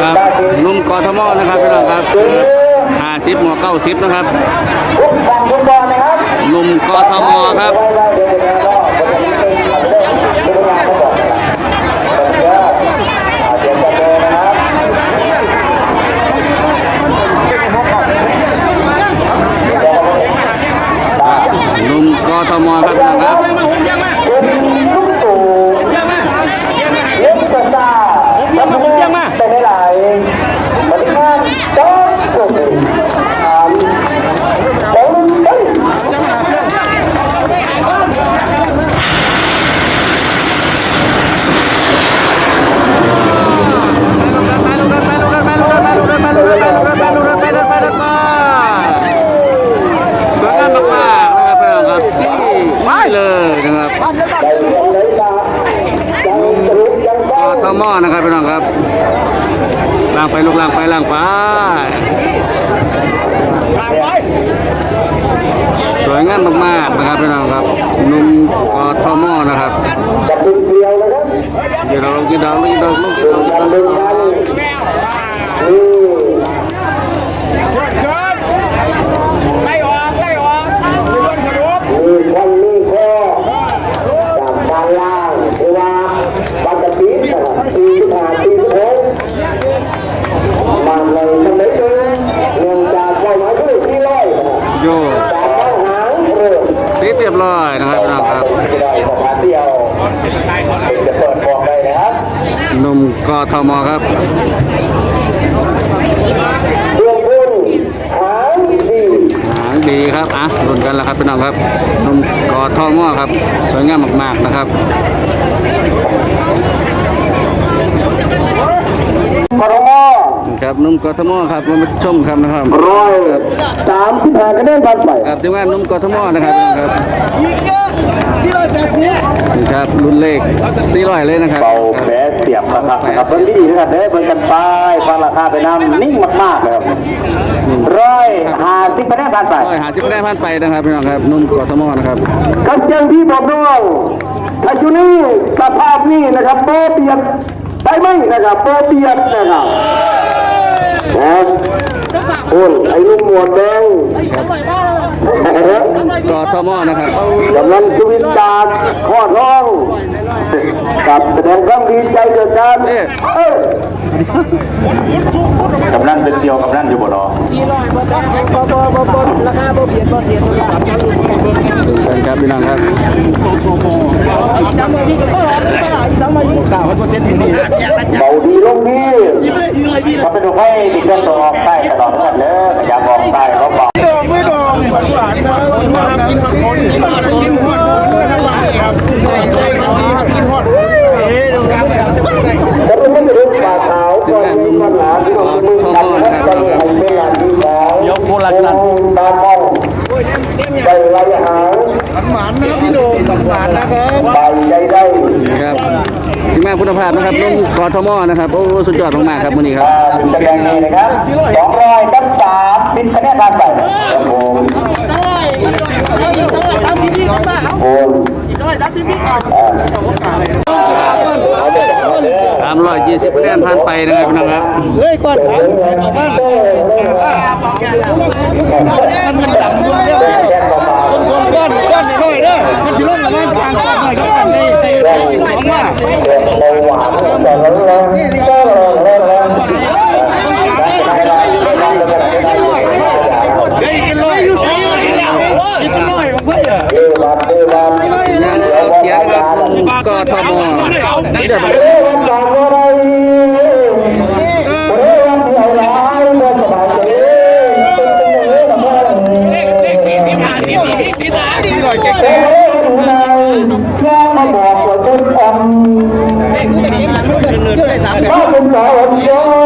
ครับหนุ่มกทมนะครับพี่น้องครับห้าสิบหัวเก้าสิบนะครับทุกฝั่งทุกบอลนะครับหนุ่มกทมครับ หนุ่มกทมครับพี่น้องครับ ลูกตู่เล็กกระซ่าแล้วมันเป็นอะไรบริการต้องสุดถามของเฮ้ย สวยงามมากๆนะครับพี่น้องครับที่ไม่เลยนะครับ ได้เสียงเลยตาจังสรุปยัง ก บ้าง ทม นะครับพี่น้องครับล่างไปลูกล่างไปล่างไปสวยงามมากๆนะครับพี่น้องครับนุ่มกทมนะครับจะเป็นเดียวนะครับเดี๋ยวเราลงกินดาวลงกินดาวลงกินดาวลงกินกันดาวดึงกันนี่ เชิญเชิญไล่ออกไล่ออกในบนสรุป มีคนมีข้อจากด้านล่างเรียกว่าปกตินะครับปีผ่านปีหกมาเลยสมัยนึงเนื่องจากว่าหมายถึงที่ร้อยนะครับ โยจากเข้าหางเริ่มปิดเรียบร้อยนะครับพี่น้องครับที่ร้อยประมาณเดียวจะเปิดบอกได้นะครับหนุ่มกทมครับเรื่องพุ่นหางดีหางดีครับอะรุ่นกันแล้วครับพี่น้องครับหนุ่มกทมครับ สวยงามมากๆนะครับกรม ครับหนุ่มกทมครับมาชมครับนะครับร้อยสามที่ผ่านคะแนนผ่านไปครับทีมงานหนุ่มกทมนะครับพี่น้องครับอีกเยอะที่เราแต่นี้ครับรุ่นเลข400เลยนะครับเบาแผลเสียบนะครับนะครับเบิ้งดีๆนะครับเด้อเบิ้งกันไปฟังราคาไปน้ำนิ่งมากๆเลยครับร้อยห้าสิบคะแนนผ่านไปร้อยหาสิบคะแนนผ่านไปนะครับพี่น้องครับหนุ่มกทมนะครับครับเจ้าที่บอกน้องถ้าอยู่นี่สภาพนี้นะครับโปเปียกไปไหมนะครับโปเปียกนะครับ นะคุณไอ้ลุงหมวดแดงกทมนะครับเอากำลังชีวิตจากข้อท้องกับแสดงความดีใจเกิดการเอ้ยกำนันเป็นเดียวกำนันอยู่บ่รอครับพี่น้องครับเบาดีลงนี่ เขาเป็นลูให้ดิจ้าตัวออกใต้ตลอดทั้งนั้นเลยอย่าบอกใต้เขาบอกไม่ดอกไม่ดอกหวานนะมากินคนกินหอดครับกินหอดเอ๊ะดูครับแต่ไม่ได้รู้ป่าขาวก็มีปัญหาที่ต้องมึงกันนะครับจะมีไอ้เป็นหลานที่สองยกโคลักษณ์ตามองใจไรหางหวานนะพี่โดมหวานนะครับใบใจได้ครับ มงานคุณภาพนะครับหนุ่มกทมนะครับโอ้สุดยอดมากๆครับมื้อนี้ครับอ่าถึงจะแดงนี้นะครับสองร้อยกับสามสิบคะแนนผ่านไปครับผมสลายสลายสามสิบปีกันบ้างโอนสลายสามสิบปีก่อน320คะแนนผ่านไปนะครับพี่น้องครับเฮ้ยก่อนครับเอาบ้านมันดำด้วยคนก้อนก้อนหน่อยเด้อมันจะลงมาทางก้อนหน่อยก็กันได้สองว่า เบาหวานแต่ละแรงแต่ละแรง เฮ้ยเป็นร้อยอยู่สองแล้วเป็นร้อยของเพื่อน เอวาเอวา งานเขียนนะครับหนุ่ม กทมเดี๋ยวเอวันจากอะไรเอวันที่เอาร้ายเมื่อสบายใจเป็นเป็นอย่างนี้ละเมื่อที่ร้อยเก่งเลยสามาบอกว่าต้นอ่อนเดือได้สามถ้าเป็นสาวย้อ